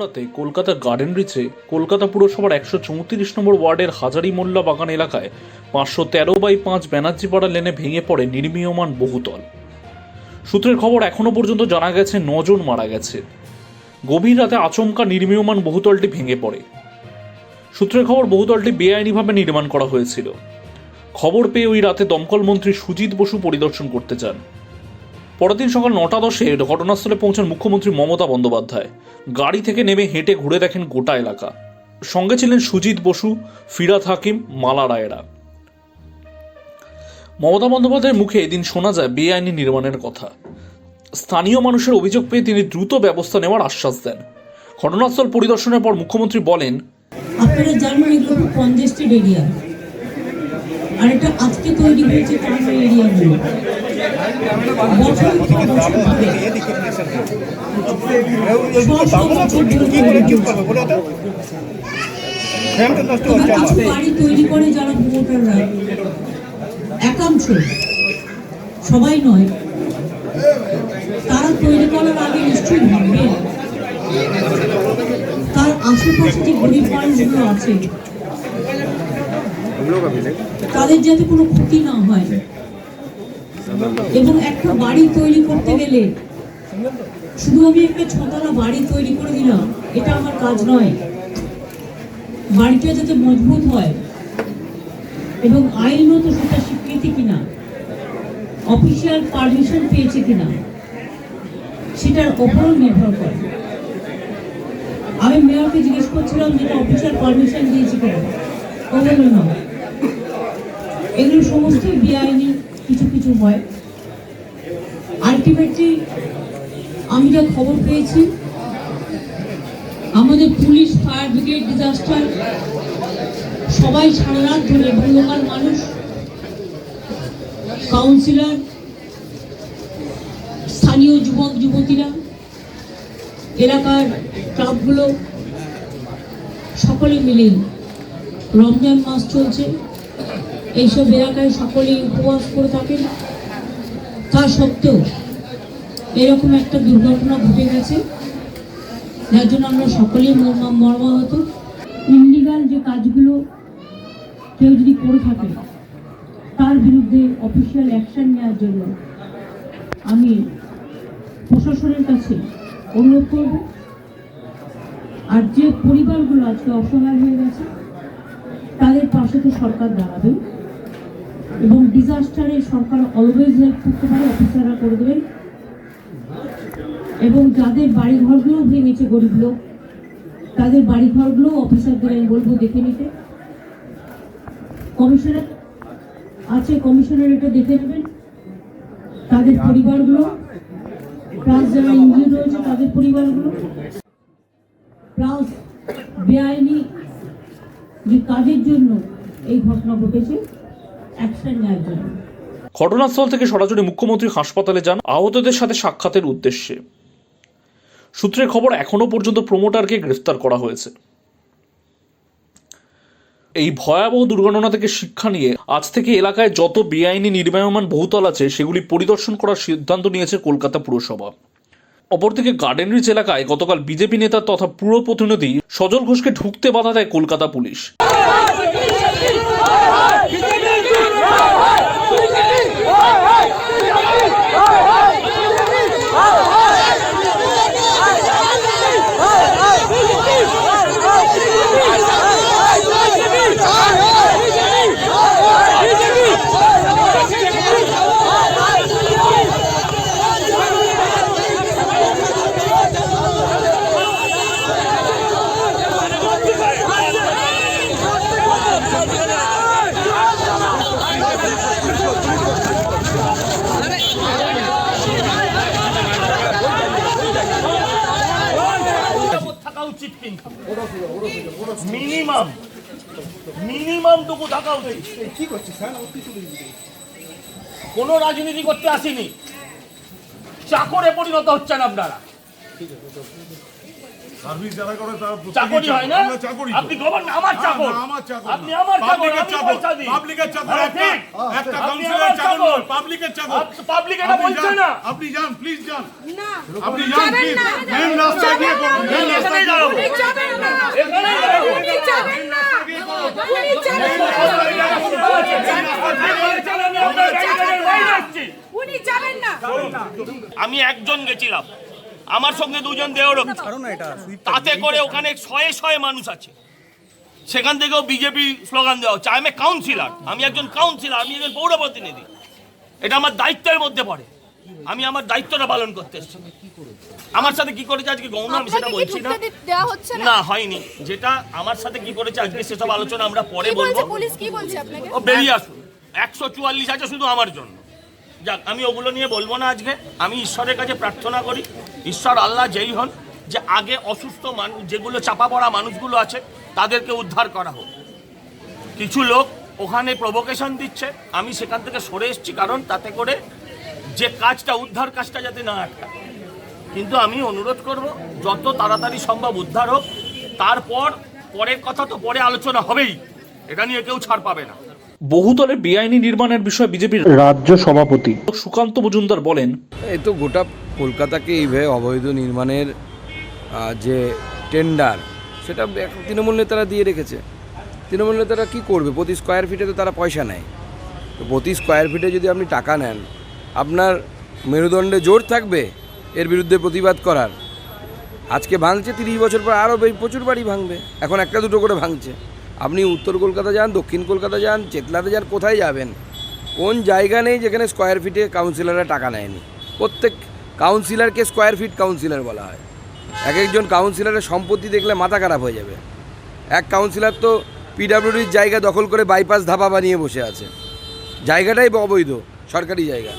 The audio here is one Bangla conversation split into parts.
মধ্যরাতে কলকাতার গার্ডেন রিচে কলকাতা পুরসভার একশো চৌত্রিশ নম্বর ওয়ার্ডের হাজারি মোল্লা বাগান এলাকায় পাঁচশো তেরো বাই পাঁচ ব্যানার্জিপাড়া লেনে ভেঙে পড়ে নির্মীয়মান বহুতল। সূত্রের খবর এখনও পর্যন্ত জানা গেছে নজন মারা গেছে। গভীর রাতে আচমকা নির্মীয়মান বহুতলটি ভেঙে পড়ে। সূত্রের খবর, বহুতলটি বেআইনিভাবে নির্মাণ করা হয়েছিল। খবর পেয়ে ওই রাতে দমকল মন্ত্রী সুজিত বসু পরিদর্শন করতে চান। পরের দিন সকাল নটা দশে ঘটনাস্থলে পৌঁছান মুখ্যমন্ত্রী মমতা বন্দ্যোপাধ্যায়। গাড়ি থেকে নেমে হেঁটে ঘুরে দেখেন গোটা এলাকা। সঙ্গে ছিলেন সুজিত বসু ফিরাত হাকিম, মালা রায়রা। মমতা বন্দ্যোপাধ্যায়ের মুখে এদিন শোনা যায় বেআইনি নির্মাণের কথা। স্থানীয় মানুষের অভিযোগ পেয়ে তিনি দ্রুত ব্যবস্থা নেওয়ার আশ্বাস দেন। ঘটনাস্থল পরিদর্শনের পর মুখ্যমন্ত্রী বলেন, আপনারা জানেন এগুলো কনজেস্টেড এরিয়া আর এটা আজকে তৈরি হয়েছে বাড়ি তৈরি করে যারা একাংশ, সবাই নয়, তারা তৈরি করার আগে নিশ্চয়ই ভাববেন তার আশেপাশে যে গরিব মানুষগুলো আছে তাদের যাতে কোনো ক্ষতি না হয়। এবং একটা বাড়ি তৈরি করতে গেলে শুধু আমি একটা ছতলা বাড়ি তৈরি করে দিলাম, এটা আমার কাজ নয়। বাড়িটা যাতে মজবুত হয় এবং আইনত সেটা স্বীকৃতি কিনা, অফিসিয়াল পারমিশন পেয়েছে কিনা, সেটার ওপরও নির্ভর করে। আমি মেয়রকে জিজ্ঞেস করছিলাম, যেটা অফিসিয়াল পারমিশন দিয়েছি কিনা, ও বলল না। এগুলো সমস্ত বেআইনি কিছু কিছু হয়। আলটিমেটলি আমি যা খবর পেয়েছি, আমাদের পুলিশ ফায়ার ব্রিগেড ডিজাস্টার সবাই সারা রাত ধরে এবং লোকাল মানুষ কাউন্সিলর স্থানীয় যুবক, যুবতীরা, এলাকার ক্লাবগুলো, সকলে মিলেই রমজান মাস চলছে। এইসব এলাকায় সকলেই উপবাস করে থাকেন। তা সত্ত্বেও এরকম একটা দুর্ঘটনা ঘটে গেছে, যার জন্য আমরা সকলেই মর্মা- মর্মাহত। ইনলিগাল যে কাজগুলো কেউ যদি করে থাকে, তার বিরুদ্ধে অফিসিয়াল অ্যাকশন নেওয়ার জন্য আমি প্রশাসনের কাছে অনুরোধ করব। আর যে পরিবারগুলো আজকে অসহায় হয়ে গেছে, তাদের পাশে তো সরকার দাঁড়াবে এবং ডিজাস্টারে সরকার অলওয়েজ হেল্প করতে পারে অফিসাররা করে দেবেন এবং যাদের বাড়ি ঘরগুলো ভেঙেছে গরিব লোক, তাদের বাড়ি ঘরগুলো অফিসারদের আমি বলব দেখে নিতে। কমিশনার আছে, কমিশনার এটা দেখে নেবেন। তাদের পরিবারগুলো, প্লাস যারা ইঞ্জিন রয়েছে, তাদের পরিবারগুলো। প্লাস বেআইনি যে কাজের জন্য এই ঘটনা ঘটেছে। ঘটনাস্থল থেকে সরাসরি মুখ্যমন্ত্রী হাসপাতালে যান আহতদের সাথে সাক্ষাতের উদ্দেশ্যে। সূত্রের খবর, এখনও পর্যন্ত প্রমোটারকে গ্রেফতার করা হয়েছে। এই ভয়াবহ দুর্ঘটনা থেকে শিক্ষা নিয়ে আজ থেকে এলাকায় যত বেআইনি নির্মায়মান বহুতল আছে, সেগুলি পরিদর্শন করার সিদ্ধান্ত নিয়েছে কলকাতা পুরসভা। অপরদিকে গার্ডেন রিচ এলাকায় গতকাল বিজেপি নেতা তথা পুর প্রতিনিধি সজল ঘোষকে ঢুকতে বাধা দেয় কলকাতা পুলিশ। উচিত কিন্তু। মিনিমাম। মিনিমাম টুকু থাকা উচিত। কোনো রাজনীতি করতে আসিনি। চাকরে পরিণত হচ্ছেন আপনারা। সার্ভিস যারা করে তারা চাকরি হয় না? আমরা চাকরি আপনি গভর্নর আমার চাকর। আমার চাকর আপনি আমার চাকর পাবলিকের আমি চাকর। পয়সা দিই। পাবলিকের চাকর একটা একটা কাউন্সিলর চাকর। পাবলিকের চাকর। পাবলিক এটা বলছে না। আপনি যান প্লিজ যান। না। আপনি যান প্লিজ মেন রাস্তায় গিয়ে করুন মেন করুন। উনি যাবেন না। দাঁড়াবো। যাবেন না। উনি যাবেন না। উনি যাবেন না। আমি একজন গেছিলাম। আমার সঙ্গে দুজন দেহরক তাতে করে ওখানে শয়ে শয়ে মানুষ আছে। সেখান থেকেও বিজেপি স্লোগান দেওয়া হচ্ছে। আমি কাউন্সিলর আমি একজন কাউন্সিলর আমি একজন পৌর প্রতিনিধি। এটা আমার দায়িত্বের মধ্যে পড়ে। আমি আমার দায়িত্বটা পালন করতে এসেছি। আমার সাথে কি করেছে আজকে গৌণ আমি সেটা বলছি না। না? হয়নি। যেটা আমার সাথে কি করেছে আজকে সেসব আলোচনা আমরা পরে বলব। পুলিশ কি বলছে ও বেরিয়ে আসুন। একশো চুয়াল্লিশ আছে শুধু আমার জন্য। যাক আমি ওগুলো নিয়ে বলব না আজকে। আমি ঈশ্বরের কাছে প্রার্থনা করি। ঈশ্বর আল্লাহ যেই হন যে আগে অসুস্থ মানুষ যেগুলো চাপা পড়া মানুষগুলো আছে তাদেরকে উদ্ধার করা হোক। কিছু লোক ওখানে প্রভোকেশন দিচ্ছে আমি সেখান থেকে সরে এসেছি কারণ তাতে করে যে কাজটা উদ্ধার কাজটা যাতে না আটকায় কিন্তু আমি অনুরোধ করব যত তাড়াতাড়ি সম্ভব উদ্ধার হোক তারপর পরের কথা তো পরে আলোচনা হবেই এটা নিয়ে কেউ ছাড় পাবে না। বহুতলে বেআইনি নির্মাণের বিষয়ে বিজেপির রাজ্য সভাপতি। সুকান্ত মজুমদার বলেন এই তো গোটা কলকাতাকে এইভাবে অবৈধ নির্মাণের যে টেন্ডার সেটা তৃণমূল নেতারা দিয়ে রেখেছে। তৃণমূল নেতারা কী করবে? প্রতি স্কোয়ার ফিটে তো তারা পয়সা নেয়। তো প্রতি স্কোয়ার ফিটে যদি আপনি টাকা নেন, আপনার মেরুদণ্ডে জোর থাকবে এর বিরুদ্ধে প্রতিবাদ করার। আজকে ভাঙছে তিরিশ বছর পর আরও প্রচুর বাড়ি ভাঙবে। এখন একটা দুটো করে ভাঙছে। আপনি উত্তর কলকাতা যান, দক্ষিণ কলকাতা যান, চেতলাতে যান, কোথায় যাবেন? কোন জায়গা নেই যেখানে স্কোয়ার ফিটে কাউন্সিলররা টাকা নেয়নি? প্রত্যেক কাউন্সিলরকে স্কোয়ার ফিট কাউন্সিলর বলা হয়। এক একজন কাউন্সিলরের সম্পত্তি দেখলে মাথা খারাপ হয়ে যাবে। এক কাউন্সিলর তো পিডাব্লিউডির জায়গা দখল করে বাইপাস ধাবা বানিয়ে বসে আছে। জায়গাটাই অবৈধ সরকারি জায়গা।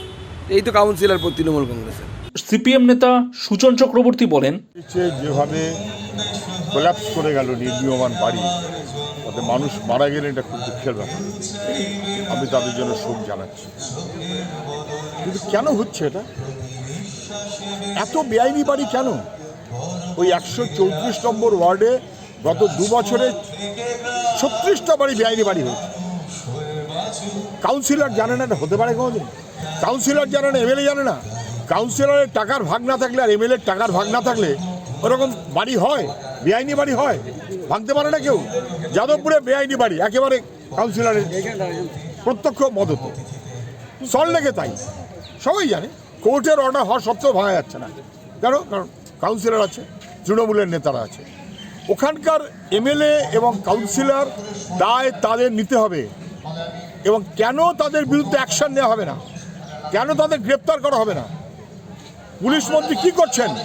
এই তো কাউন্সিলর তৃণমূল কংগ্রেসের। সিপিএম নেতা সুজন চক্রবর্তী বলেন যেভাবে কোল্যাপস করে গেল নির্মীয়মান বাড়ি তাতে মানুষ মারা গেলে এটা খুব দুঃখের ব্যাপার। আমি তাদের জন্য শোক জানাচ্ছি। কিন্তু কেন হচ্ছে এটা? এত বেআইনি বাড়ি কেন? ওই একশো চৌত্রিশ নম্বর ওয়ার্ডে গত দু বছরে ছত্রিশটা বাড়ি বেআইনি বাড়ি হয়েছে। কাউন্সিলর জানে না এটা হতে পারে কোনোদিন? কাউন্সিলর জানে না, এমএলএ জানে না। কাউন্সিলরের টাকার ভাগ না থাকলে আর এমএলএ টাকার ভাগ না থাকলে ওরকম বাড়ি হয়? বেআইনি বাড়ি হয়? ভাঙতে পারে না কেউ? যাদবপুরে বেআইনি বাড়ি, একেবারে কাউন্সিলরের প্রত্যক্ষ মদতে। সল্টলেকে তাই। সবাই জানে। কোর্টের অর্ডার হওয়া সত্ত্বেও ভাঙা যাচ্ছে না। কেন? কারণ কাউন্সিলর আছে, তৃণমূলের নেতারা আছে। ওখানকার এমএলএ এবং কাউন্সিলর দায় তাদের নিতে হবে। এবং কেন তাদের বিরুদ্ধে অ্যাকশন নেওয়া হবে না? কেন তাদের গ্রেপ্তার করা হবে না? পুলিশ মন্ত্রী কী করছেন?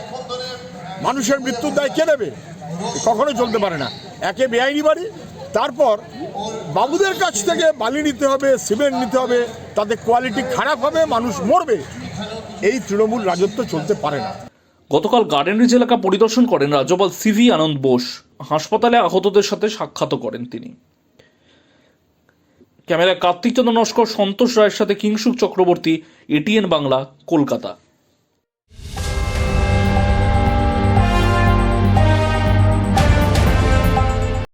মানুষের মৃত্যুর দায় কে নেবে? কখনো চলতে পারে না। একে বেআইনি বাড়ি, তারপর বাবুদের কাছ থেকে বালি নিতে হবে, সিমেন্ট নিতে হবে তাদের কোয়ালিটি খারাপ হবে, মানুষ মরবে। এই তৃণমূল রাজত্ব চলতে পারে না। গতকাল গার্ডেন রিজ এলাকা পরিদর্শন করেন রাজ্যপাল সিভি আনন্দ বোস। হাসপাতালে আহতদের সাথে সাক্ষাৎ করেন তিনি। ক্যামেরায় কার্তিক চন্দ্র নস্কর, সন্তোষ রায়ের সাথে কিংসুক চক্রবর্তী এটিএন বাংলা, কলকাতা।